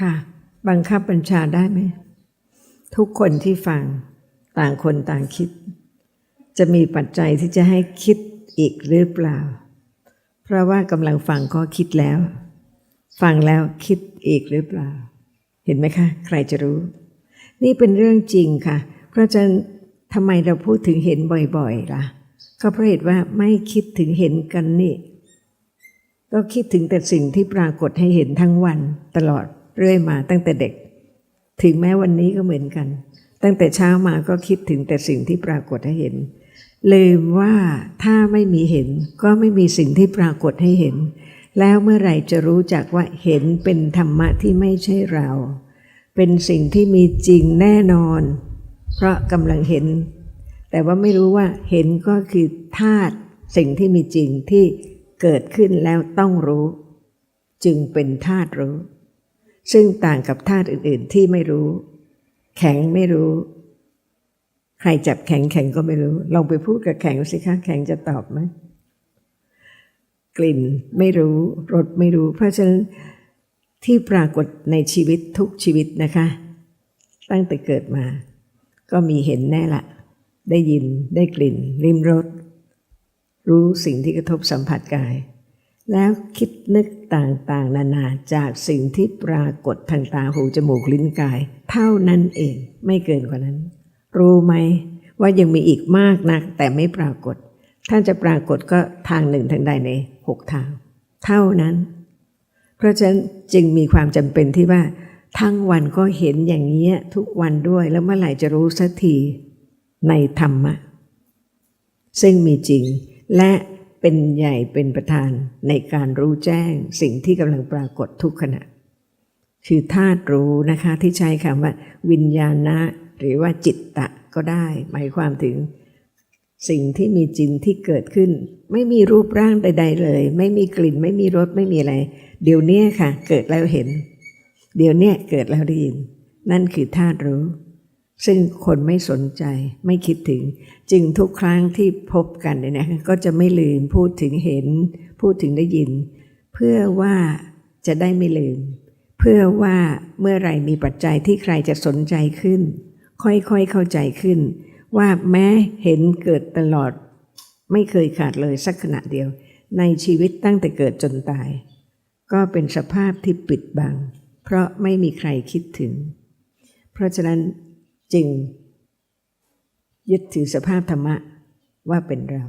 ค่ะ บังคับบัญชาได้ไหม ทุกคนที่ฟังต่างคนต่างคิด จะมีปัจจัยที่จะให้คิดอีกหรือเปล่า เพราะว่ากำลังฟังก็คิดแล้ว ฟังแล้วคิดอีกหรือเปล่า เห็นไหมคะ ใครจะรู้ นี่เป็นเรื่องจริงค่ะ เพราะฉะนั้นทำไมเราพูดถึงเห็นบ่อยๆล่ะ ก็เพราะเหตุว่าไม่คิดถึงเห็นกันนี่ ก็คิดถึงแต่สิ่งที่ปรากฏให้เห็นทั้งวันตลอด เรื่อยมาตั้งแต่เด็ก ถึงแม้วันนี้ก็เหมือนกัน ตั้งแต่เช้ามาก็คิดถึงแต่สิ่งที่ปรากฏให้เห็น ลืมว่าถ้าไม่มีเห็นก็ไม่มีสิ่งที่ปรากฏให้เห็น แล้วเมื่อไหร่จะรู้จักว่าเห็นเป็นธรรมะที่ไม่ใช่เรา เป็นสิ่งที่มีจริงแน่นอน เพราะกำลังเห็น แต่ว่าไม่รู้ว่าเห็นก็คือธาตุสิ่งที่มีจริงที่เกิดขึ้นแล้วต้องรู้ จึงเป็นธาตุรู้ ซึ่งต่างกับธาตุอื่น ๆ ที่ไม่รู้ แข็งไม่รู้ ใครจับแข็งแข็งก็ไม่รู้ ลองไปพูดกับแข็งสิคะแข็งจะตอบไหมกลิ่นไม่รู้รสไม่รู้ เพราะฉะนั้นที่ปรากฏในชีวิตทุกชีวิตนะคะ ตั้งแต่เกิดมา ก็มีเห็นแน่ละ ได้ยินได้กลิ่น ริมรสรู้สิ่งที่กระทบสัมผัสกาย แล้วคิดนึกต่างๆ นานาจากสิ่งที่ปรากฏทางตาหูจมูกลิ้นกาย เท่านั้นเองไม่เกินกว่านั้น รู้ไหมว่ายังมีอีกมากนัก แต่ไม่ปรากฏ ถ้าจะปรากฏก็ทางหนึ่งทางใดในหกทาง เท่านั้น เพราะฉะนั้นจึงมีความจำเป็นที่ว่า ทั้งวันก็เห็นอย่างนี้ทุกวันด้วยแล้วเมื่อไหร่จะรู้สักทีในธรรมะ ซึ่งมีจริงและ เป็นใหญ่เป็นประธานในการรู้แจ้งสิ่งที่กำลังปรากฏทุกขณะ คือธาตุรู้นะคะที่ใช้คำว่า วิญญาณะ หรือว่าจิตตะก็ได้ หมายความถึง สิ่งที่มีจริงที่เกิดขึ้น ไม่มีรูปร่างใด ๆ เลย ไม่มีกลิ่น ไม่มีรสไม่มีอะไร เดี๋ยวนี้ค่ะ เกิดแล้วเห็น เดี๋ยวนี้เกิดแล้วได้ยิน นั่นคือธาตุรู้ ซึ่งคนไม่สนใจไม่คิดถึง จึงทุกครั้งที่พบกันเนี่ยนะก็จะไม่ลืมพูดถึงเห็น พูดถึงได้ยิน เพื่อว่าจะได้ไม่ลืม เพื่อว่าเมื่อไรมีปัจจัยที่ใครจะสนใจขึ้น ค่อยๆเข้าใจขึ้น ว่าแม้เห็นเกิดตลอด ไม่เคยขาดเลยสักขณะเดียว ในชีวิตตั้งแต่เกิดจนตาย ก็เป็นสภาพที่ปิดบัง เพราะไม่มีใครคิดถึง เพราะฉะนั้น จึง ยึดถือสภาพธรรมะว่าเป็นเรา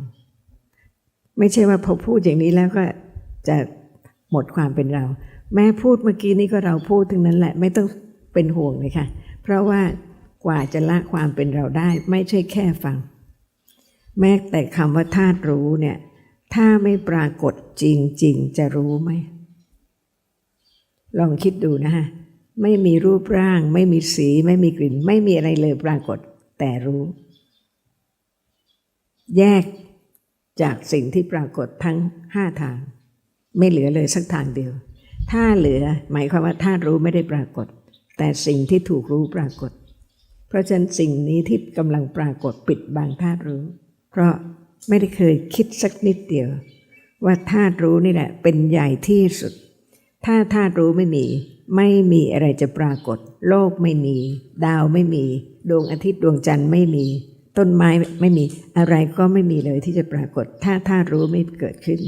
ไม่ใช่ว่าพอพูดอย่างนี้แล้วก็จะหมดความเป็นเรา แม้พูดเมื่อกี้นี้ก็เราพูดถึงนั้นแหละ ไม่ต้องเป็นห่วงเลยค่ะ เพราะว่ากว่าจะละความเป็นเราได้ ไม่ใช่แค่ฟัง แม้แต่คำว่าธาตุรู้เนี่ย ถ้าไม่ปรากฏจริง ๆ จะรู้ไหมลองคิดดูนะฮะ ไม่มีรูปร่าง ไม่มีสี ไม่มีกลิ่น ไม่มีอะไรเลยปรากฏ แต่รู้ แยกจากสิ่งที่ปรากฏทั้งห้าทาง ไม่เหลือเลยสักทางเดียว ถ้าเหลือหมายความว่าธาตุรู้ไม่ได้ปรากฏ แต่สิ่งที่ถูกรู้ปรากฏ เพราะฉะนั้นสิ่งนี้ที่กำลังปรากฏปิดบังธาตุรู้ เพราะไม่ได้เคยคิดสักนิดเดียว ว่าธาตุรู้นี่แหละเป็นใหญ่ที่สุด ถ้าธาตุรู้ไม่มี ไม่มีอะไรจะปรากฏ โลกไม่มี ดาวไม่มี ดวงอาทิตย์ดวงจันทร์ไม่มี ต้นไม้ไม่มีอะไรก็ไม่มีเลยที่จะปรากฏ ถ้าธารู้ไม่เกิดขึ้น